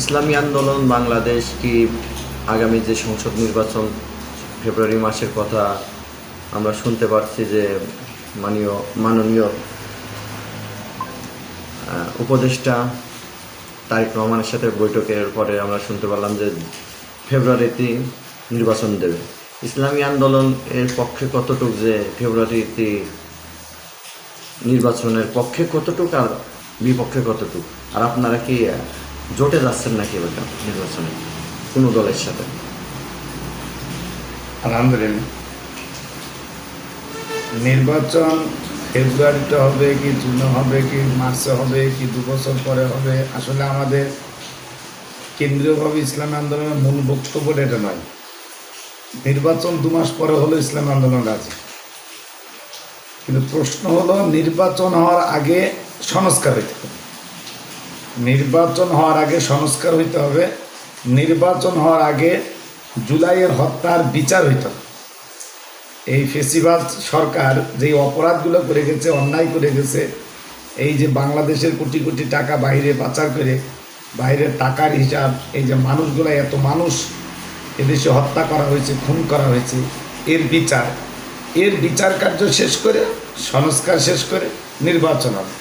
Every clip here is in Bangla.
ইসলামী আন্দোলন বাংলাদেশ কি আগামী যে সংসদ নির্বাচন ফেব্রুয়ারি মাসের কথা আমরা শুনতে পারছি যে মানীয় মাননীয় উপদেষ্টা তারেক রহমানের সাথে বৈঠকের পরে আমরা শুনতে পারলাম যে ফেব্রুয়ারিতে নির্বাচন দেবে। ইসলামী আন্দোলন এর পক্ষে কতটুক যে ফেব্রুয়ারিতে নির্বাচনের পক্ষে কতটুক আর বিপক্ষে কতটুক? আর আপনারা কি জোটে যাচ্ছেন নাকি এবার নির্বাচনে? কোনো দলের সাথে? নির্বাচন ফেব্রুয়ারিতে হবে কি, জুনে হবে কি, মার্চে হবে কি, দু বছর পরে হবে, আসলে আমাদের কেন্দ্রীয়ভাবে ইসলাম আন্দোলনের মূল বক্তব্যটা এটা নয়। নির্বাচন দু মাস পরে হলো ইসলাম আন্দোলন আছে কিন্তু প্রশ্ন হলো, নির্বাচন হওয়ার আগে সংস্কার হইতে হবে। নির্বাচন হওয়ার আগে সংস্কার হইতে হবে। নির্বাচন হওয়ার আগে জুলাইয়ের হত্যার বিচার হইতে এই ফেসিবাদ সরকার যেই অপরাধগুলো করে গেছে, অন্যায় করে গেছে, এই যে বাংলাদেশের কোটি কোটি টাকা বাইরে পাচার করে বাইরের টাকার হিসাব, এই যে মানুষগুলো এত মানুষ এদেশে হত্যা করা হয়েছে, খুন করা হয়েছে, এর বিচার। এর বিচার কার্য শেষ করে, সংস্কার শেষ করে নির্বাচন হবে।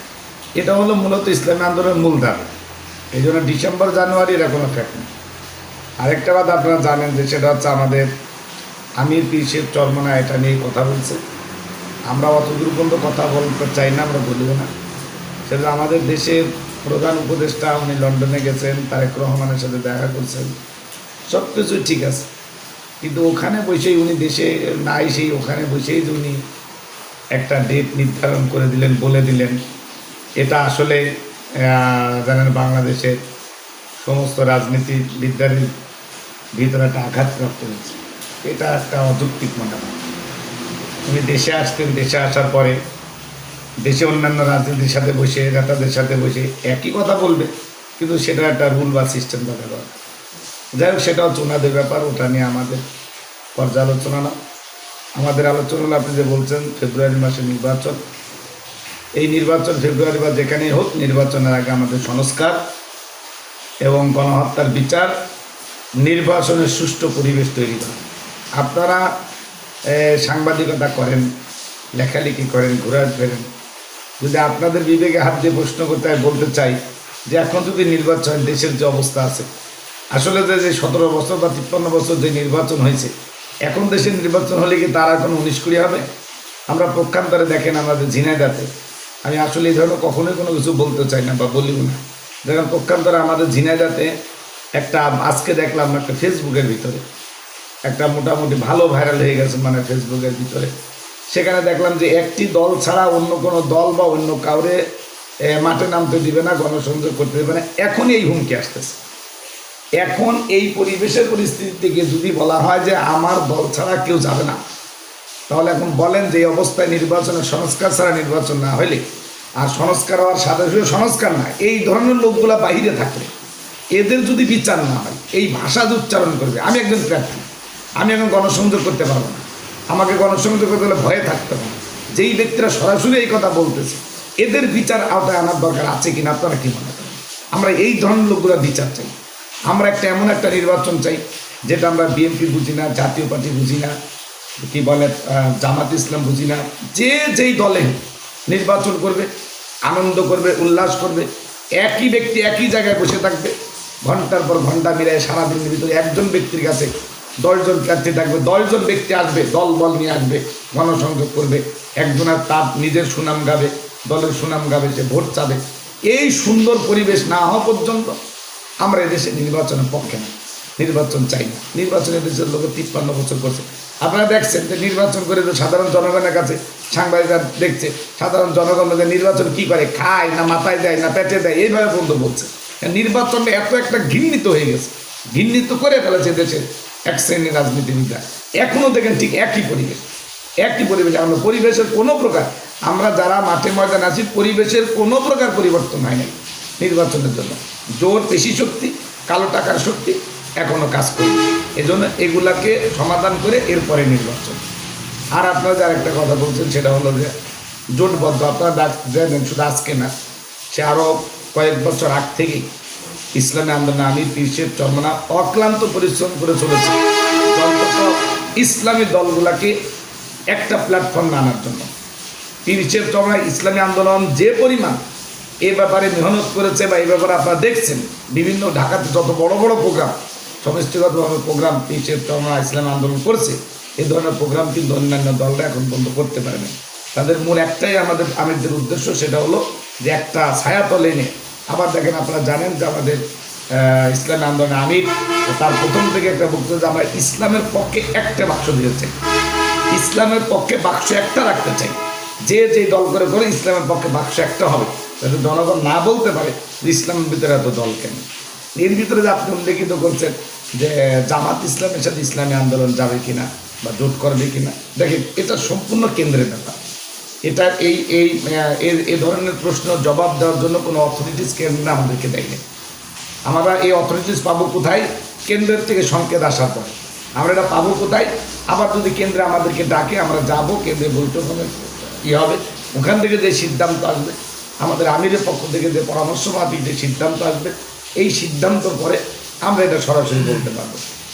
এটা হলো মূলত ইসলামী আন্দোলনের মূল ধারা এই জন্য ডিসেম্বর, জানুয়ারি এরা কোনো ফ্যাক্ট নেই আরেকটা কথা আপনারা জানেন যে সেটা হচ্ছে আমাদের আমির পিসের চর্মনা এটা নিয়ে কথা বলছে। আমরা অত দূর পর্যন্ত কথা বলতে চাই না, আমরা বলব না। সেটা আমাদের দেশের প্রধান উপদেষ্টা, উনি লন্ডনে গেছেন, তারেক রহমানের সাথে দেখা করছেন। সব কিছুই ঠিক আছে। কিন্তু ওখানে বসেই উনি দেশে নাই, সেই ওখানে বসেই উনি একটা ডেট নির্ধারণ করে দিলেন, বলে দিলেন। এটা আসলে জানেন বাংলাদেশের সমস্ত রাজনীতিবিদদের ভিতরে একটা আঘাতপ্রাপ্ত হয়েছে। এটা একটা অযৌক্তিক হয় উনি দেশে আসতেন দেশে আসার পরে দেশে অন্যান্য রাজনীতির সাথে বসে, নেতাদের সাথে বসে একই কথা বলবে, কিন্তু সেটা একটা রুল বা সিস্টেম দরকার যাই হোক, সেটাও হচ্ছে ওনাদের ব্যাপার, ওটা নিয়ে আমাদের পর্যালোচনা না। আমাদের আলোচনা হলো, আপনি যে বলছেন, ফেব্রুয়ারি মাসে নির্বাচন এই নির্বাচন ফেব্রুয়ারি বা যেখানেই হোক নির্বাচনের আগে আমাদের সংস্কার এবং গণহত্যার বিচার, নির্বাচনের সুষ্ঠু পরিবেশ তৈরি করা। আপনারা সাংবাদিকতা করেন, লেখালেখি করেন ঘোরা ফেরেন যদি আপনাদের বিবেকে হাত দিয়ে প্রশ্ন করতে বলতে চাই যে এখন যদি নির্বাচন দেশের যে অবস্থা আছে, আসলে যে যে সতেরো বছর বা তিপ্পান্ন বছর যে নির্বাচন হয়েছে, এখন দেশের নির্বাচন হলে কি তারা এখন উনিশ কুড়ি হবে? আমরা পক্ষান্তরে দেখেন আমাদের ঝিনাইদাতে আমি আসলে এই ধরনের কখনোই কোনো কিছু বলতে চাই না বা বলিও না। দেখেন পক্ষান্তরে আমাদের ঝিনাইদাতে একটা আজকে দেখলাম একটা ফেসবুকের ভিতরে, একটা মোটামুটি ভালো ভাইরাল হয়ে গেছে মানে ফেসবুকের ভিতরে। সেখানে দেখলাম যে একটি দল ছাড়া অন্য কোনো দল বা অন্য কাউরে মাঠে নামতে দিবে না, গণসংযোগ করতে দেবে না। এখনই এই হুমকি আসতেছে। এখন এই পরিবেশের পরিস্থিতি থেকে যদি বলা হয় যে আমার দল ছাড়া কেউ যাবে না তাহলে এখন বলেন যে এই অবস্থায় নির্বাচনের সংস্কার ছাড়া নির্বাচন না হলে আর সংস্কার হওয়ার সাথে সাথে সংস্কার না, এই ধরনের লোকগুলা বাহিরে থাকলে এদের যদি বিচার না হয়, এই ভাষা উচ্চারণ করবে, আমি একজন প্রার্থী, আমি এখন গণসংযোগ করতে পারব না। আমাকে গণসংযোগ করতে হলে ভয়ে থাকতে হবে। যেই ব্যক্তিরা সরাসরি এই কথা বলতেছে, এদের বিচার আওতায় আনার দরকার আছে কিনা, আপনারা কি মনে করেন? আমরা এই ধরনের লোকগুলো বিচার চাই। আমরা একটা এমন একটা নির্বাচন চাই, যেটা আমরা বিএনপি বুঝি না, জাতীয় পার্টি বুঝি না কি বলে জামাত ইসলাম বুঝি না, যে যেই দলে নির্বাচন করবে, আনন্দ করবে, উল্লাস করবে, একই ব্যক্তি একই জায়গায় বসে থাকবে, ঘণ্টার পর ঘণ্টা মিলায় সারাদিনের ভিতরে একজন ব্যক্তির কাছে দশজন প্রার্থী থাকবে, দশজন ব্যক্তি আসবে, দল বল নিয়ে আসবে, গণসংযোগ করবে একজনের তার নিজের সুনাম গাবে, দলের সুনাম গাবে, সে ভোট চাবে। এই সুন্দর পরিবেশ না হওয়া পর্যন্ত আমরা এদেশে নির্বাচনের পক্ষে না। নির্বাচন চাই। না দেশের লোকের তিপ্পান্ন বছর করছে। আপনারা দেখছেন যে নির্বাচন করে তো সাধারণ জনগণের কাছে সাংবাদিকরা দেখছে, সাধারণ জনগণ যে নির্বাচন কি করে, খায় না মাথায় দেয় না পেটে দেয়, এইভাবে বন্ধু বলছে নির্বাচনটা এত একটা ঘৃণিত হয়ে গেছে। ঘৃণিত করে ফেলেছে দেশের এক শ্রেণির রাজনীতিবিদরা। এখনও দেখেন ঠিক একই পরিবেশ। একই পরিবেশ আমরা পরিবেশের কোনো প্রকার, আমরা যারা মাঠে ময়দান আছি, পরিবেশের কোনো প্রকার পরিবর্তন হয় নাই নির্বাচনের জন্য। জোর পেশি শক্তি, কালো টাকার শক্তি এখনও কাজ করি। এজন্য এগুলাকে সমাধান করে এরপরে নির্বাচন। আর আপনারা যার একটা কথা বলছেন, সেটা হলো যে জোটবদ্ধ, আপনারা জানেন, শুধু আজকে না, সে আরও কয়েক বছর আগ থেকেই ইসলামী আন্দোলন আমি পীরশের চরমনা অক্লান্ত পরিশ্রম করে চলেছে। ইসলামী দলগুলাকে একটা প্ল্যাটফর্মে আনার জন্য। পীরশের চরমনা ইসলামী আন্দোলন যে পরিমাণ এ ব্যাপারে মেহনত করেছে বা এই ব্যাপারে আপনারা দেখছেন, বিভিন্ন ঢাকাতে যত বড় বড় প্রোগ্রাম সমষ্টিগতভাবে প্রোগ্রাম পীরশের চরমনা ইসলামী আন্দোলন করছে। এই ধরনের প্রোগ্রাম কিন্তু অন্যান্য দলরা এখন পর্যন্ত করতে পারেনি তাদের মূল একটাই আমাদের আমিরদের উদ্দেশ্য, সেটা হলো যে একটা ছায়াতল এনে, আবার দেখেন আপনারা জানেন যে আমাদের ইসলামী আন্দোলনে আমির, তার প্রথম থেকে একটা বক্তব্য যে আমরা ইসলামের পক্ষে একটা বাক্স দিয়েছে ইসলামের পক্ষে বাক্স একটা রাখতে চাই যে যে দল করে করে ইসলামের পক্ষে বাক্স একটা হবে যাতে জনগণ না বলতে পারে যে ইসলামের ভিতরে এত দল কেন? এর ভিতরে যে আপনি উল্লেখিত করছেন যে জামাত ইসলামের সাথে ইসলামী আন্দোলন যাবে কিনা বা জোট করবে কিনা, দেখেন, এটা সম্পূর্ণ কেন্দ্রের ব্যাপার। এটা এই এই এ- ধরনের প্রশ্ন জবাব দেওয়ার জন্য কোনো অথরিটিস কেন্দ্র আমাদেরকে দেয়নি। আমরা এই অথরিটিস পাবো কোথায়? কেন্দ্রের থেকে সংকেত আসার পরে। আমরা এটা পাবো কোথায়? আবার যদি কেন্দ্রে আমাদেরকে ডাকে, আমরা যাব, কেন্দ্রে বৈঠক হবে, ই হবে। ওখান থেকে যে সিদ্ধান্ত আসবে, আমাদের আমিরের পক্ষ থেকে যে পরামর্শ মাফিক যে সিদ্ধান্ত আসবে এই সিদ্ধান্তর পরে আমরা এটা সরাসরি বলতে পারব।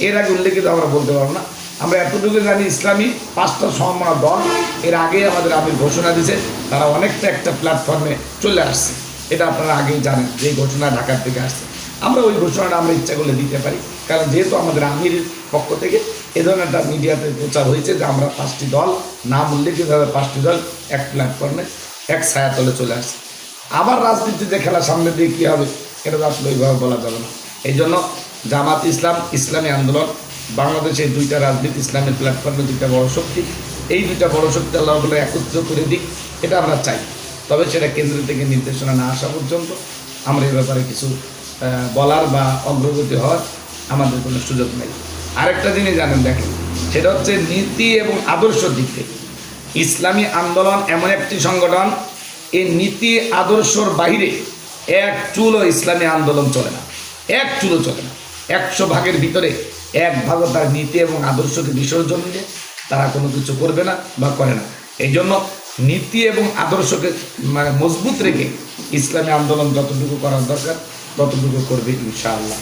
এর আগে উল্লেখিত আমরা বলতে পারব না। আমরা এতটুকু জানি ইসলামী পাঁচটা সম্মান দল, এর আগে আমাদের আমির ঘোষণা দিয়েছে, তারা অনেকটা একটা প্ল্যাটফর্মে চলে আসছে। এটা আপনারা আগেই জানেন যে ঘোষণা ঢাকার থেকে আসছে। আমরা ওই ঘোষণাটা আমরা ইচ্ছা করলে দিতে পারি, কারণ যেহেতু আমাদের আমির পক্ষ থেকে এ ধরনের একটা মিডিয়াতে প্রচার হয়েছে যে আমরা পাঁচটি দল, নাম উল্লেখিতভাবে পাঁচটি দল এক প্ল্যাটফর্মে এক ছায়াতলে চলে আসছে। আবার রাজনীতিতে খেলা সামনে দিয়ে কী হবে? এটা তো আসলে ওইভাবে বলা যাবে না। এই জন্য জামাত ইসলাম, ইসলামী আন্দোলন বাংলাদেশের দুইটা রাজনীতি ইসলামের প্ল্যাটফর্মে দুইটা বড় শক্তি। এই দুইটা বড় শক্তি আল্লাহ বলে একত্র করে দিক, এটা আমরা চাই। তবে সেটা কেন্দ্র থেকে নির্দেশনা না আসা পর্যন্ত আমরা এই ব্যাপারে কিছু বলার বা অগ্রগতি হওয়ার আমাদের কোনো সুযোগ নেই। আরেকটা জিনিস জানেন দেখেন, সেটা হচ্ছে নীতি এবং আদর্শ দিক থেকে। ইসলামী আন্দোলন এমন একটি সংগঠন, এই নীতি আদর্শর বাইরে এক চুলও ইসলামী আন্দোলন চলে না। এক চুলও চলে না। একশো ভাগের ভিতরে এক ভাগও তার নীতি এবং আদর্শকে বিসর্জন দিয়ে তারা কোনো কিছু করবে না বা করে না। এই জন্য নীতি এবং আদর্শকে মানে মজবুত রেখে ইসলামী আন্দোলন যতটুকু করার দরকার, ততটুকু করবে ইনশাআল্লাহ।